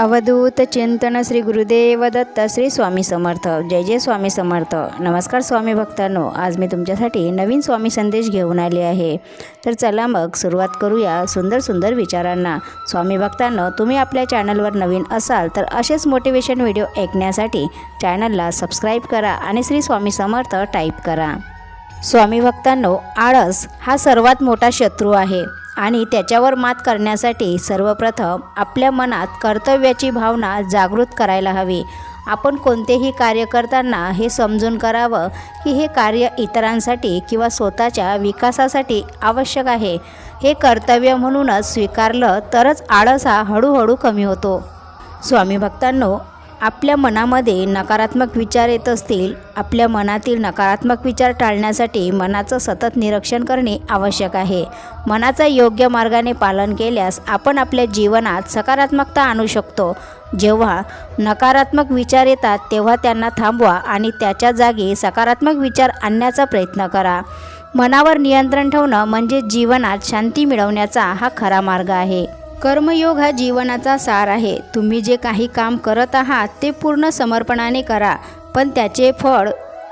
अवधूत चिंतन श्री गुरुदेव दत्त श्री स्वामी समर्थ. जय जय स्वामी समर्थ. नमस्कार स्वामी भक्तांनो आज मी तुमच्यासाठी नवीन स्वामी संदेश घेऊन आले आहे. तर चला मग सुरुवात करूया सुंदर सुंदर विचारांना. स्वामी भक्तांनो तुम्ही आपल्या चॅनलवर नवीन असाल तर असेच मोटिवेशन व्हिडिओ ऐकण्यासाठी चॅनलला सबस्क्राईब करा आणि श्री स्वामी समर्थ टाईप करा. स्वामी भक्तांनो आळस हा सर्वात मोठा शत्रू आहे. आणि त्याच्यावर मात करण्यासाठी सर्वप्रथम आपल्या मनात कर्तव्याची भावना जागृत करायला हवी. आपण कोणतेही कार्य करताना हे समजून करावं की हे कार्य इतरांसाठी किंवा स्वतःच्या विकासासाठी आवश्यक आहे. हे कर्तव्य म्हणूनच स्वीकारलं तरच आळस हा हळूहळू कमी होतो. स्वामी भक्तांनो आपल्या मनामध्ये नकारात्मक विचार येत असतील आपल्या मनातील नकारात्मक विचार टाळण्यासाठी मनाचं सतत निरीक्षण करणे आवश्यक आहे. मनाचा योग्य मार्गाने पालन केल्यास आपण आपल्या जीवनात सकारात्मकता आणू शकतो. जेव्हा नकारात्मक विचार येतात तेव्हा त्यांना थांबवा आणि त्याच्या जागी सकारात्मक विचार आणण्याचा प्रयत्न करा. मनावर नियंत्रण ठेवणं म्हणजे जीवनात शांती मिळवण्याचा हा खरा मार्ग आहे. कर्मयोग हा जीवनाचा सार आहे. तुम्ही जे काही काम करत आहात ते पूर्ण समर्पणाने करा पण त्याचे फळ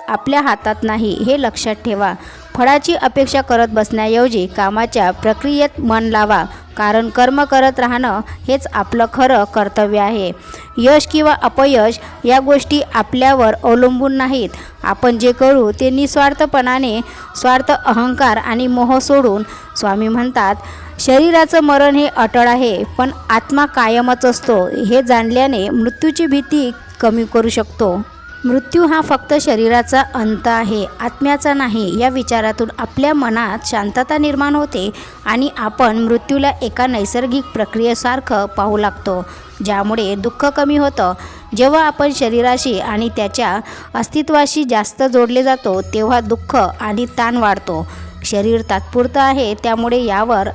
आपल्या हातात नाही हे लक्षात ठेवा. फळाची अपेक्षा करत बसण्याऐवजी कामाच्या प्रक्रियेत मन लावा कारण कर्म करत राहणं हेच आपलं खरं कर्तव्य आहे. यश किंवा अपयश या गोष्टी आपल्यावर अवलंबून नाहीत. आपण जे करू ते निस्वार्थपणाने स्वार्थ अहंकार आणि मोह सोडून स्वामी म्हणतात शरीराचं मरण हे अटळ आहे पण आत्मा कायमच असतो हे जाणल्याने मृत्यूची भीती कमी करू शकतो. मृत्यू हा फक्त शरीराचा अंत आहे आत्म्याचा नाही. या विचारातून आपल्या मनात शांतता निर्माण होते आणि आपण मृत्यूला एका नैसर्गिक प्रक्रियेसारखं पाहू लागतो ज्यामुळे दुःख कमी होतं. जेव्हा आपण शरीराशी आणि त्याच्या अस्तित्वाशी जास्त जोडले जातो तेव्हा दुःख आणि ताण वाढतो. शरीर तात्पुरतं आहे त्यामुळे यावर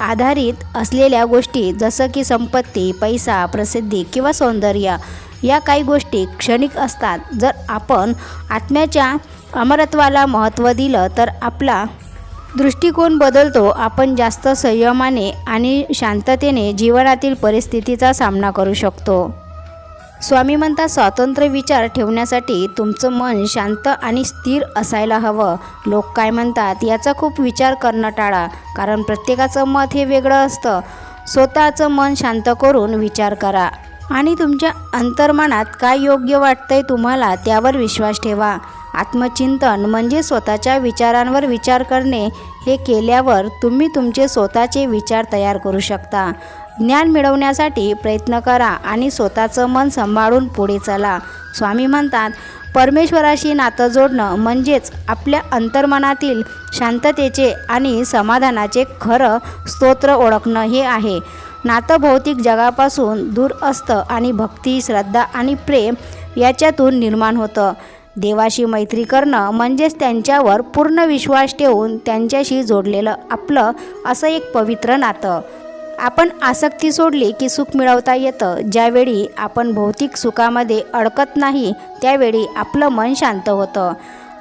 आधारित असलेल्या गोष्टी जसं की संपत्ती पैसा प्रसिद्धी किंवा सौंदर्य या काही गोष्टी क्षणिक असतात. जर आपण आत्म्याच्या अमरत्वाला महत्त्व दिलं तर आपला दृष्टिकोन बदलतो. आपण जास्त संयमाने आणि शांततेने जीवनातील परिस्थितीचा सामना करू शकतो. स्वामी म्हणतात स्वातंत्र्य विचार ठेवण्यासाठी तुमचं मन शांत आणि स्थिर असायला हवं. लोक काय म्हणतात याचा खूप विचार करणं टाळा कारण प्रत्येकाचं मत हे वेगळं असतं. स्वतःचं मन शांत करून विचार करा. आणि तुमच्या अंतर्मनात काय योग्य वाटतंय तुम्हाला त्यावर विश्वास ठेवा. आत्मचिंतन म्हणजे स्वतःच्या विचारांवर विचार करणे. हे केल्यावर तुम्ही तुमचे स्वतःचे विचार तयार करू शकता. ज्ञान मिळवण्यासाठी प्रयत्न करा आणि स्वतःचं मन सांभाळून पुढे चला. स्वामी म्हणतात परमेश्वराशी नातं जोडणं म्हणजेच आपल्या अंतर्मनातील शांततेचे आणि समाधानाचे खरं स्तोत्र ओळखणं हे आहे. नातं भौतिक जगापासून दूर असतं आणि भक्ती श्रद्धा आणि प्रेम याच्यातून निर्माण होतं. देवाशी मैत्री करणं म्हणजेच त्यांच्यावर पूर्ण विश्वास ठेवून त्यांच्याशी जोडलेलं आपलं असं एक पवित्र नातं. आपण आसक्ती सोडली की सुख मिळवता येतं. ज्यावेळी आपण भौतिक सुखामध्ये अडकत नाही त्यावेळी आपलं मन शांत होतं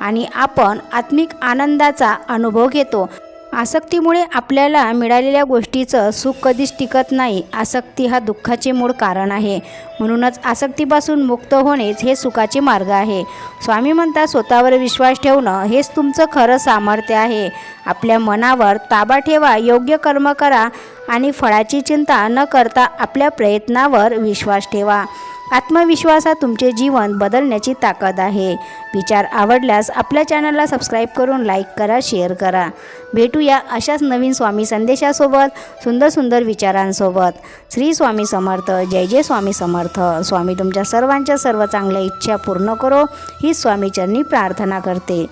आणि आपण आत्मिक आनंदाचा अनुभव घेतो. आसक्तीमुळे आपल्याला मिळालेल्या गोष्टीचं सुख कधीच टिकत नाही. आसक्ती हा दुःखाचे मूळ कारण आहे. म्हणूनच आसक्तीपासून मुक्त होणेच हे सुखाचे मार्ग आहे. स्वामी म्हणतात स्वतःवर विश्वास ठेवणं हेच तुमचं खरं सामर्थ्य आहे. आपल्या मनावर ताबा ठेवा योग्य कर्म करा आणि फळाची चिंता न करता आपल्या प्रयत्नावर विश्वास ठेवा. आत्मविश्वासात तुमचे जीवन बदलण्याची ताकद आहे. विचार आवडल्यास आपल्या चॅनलला सबस्क्राईब करून लाईक करा शेअर करा. भेटूया अशाच नवीन स्वामी संदेशासोबत सुंदर सुंदर विचारांसोबत. श्री स्वामी समर्थ जय जय स्वामी समर्थ. स्वामी तुमच्या सर्वांच्या सर्व चांगल्या इच्छा पूर्ण करो. ही स्वामीचरणी प्रार्थना करते.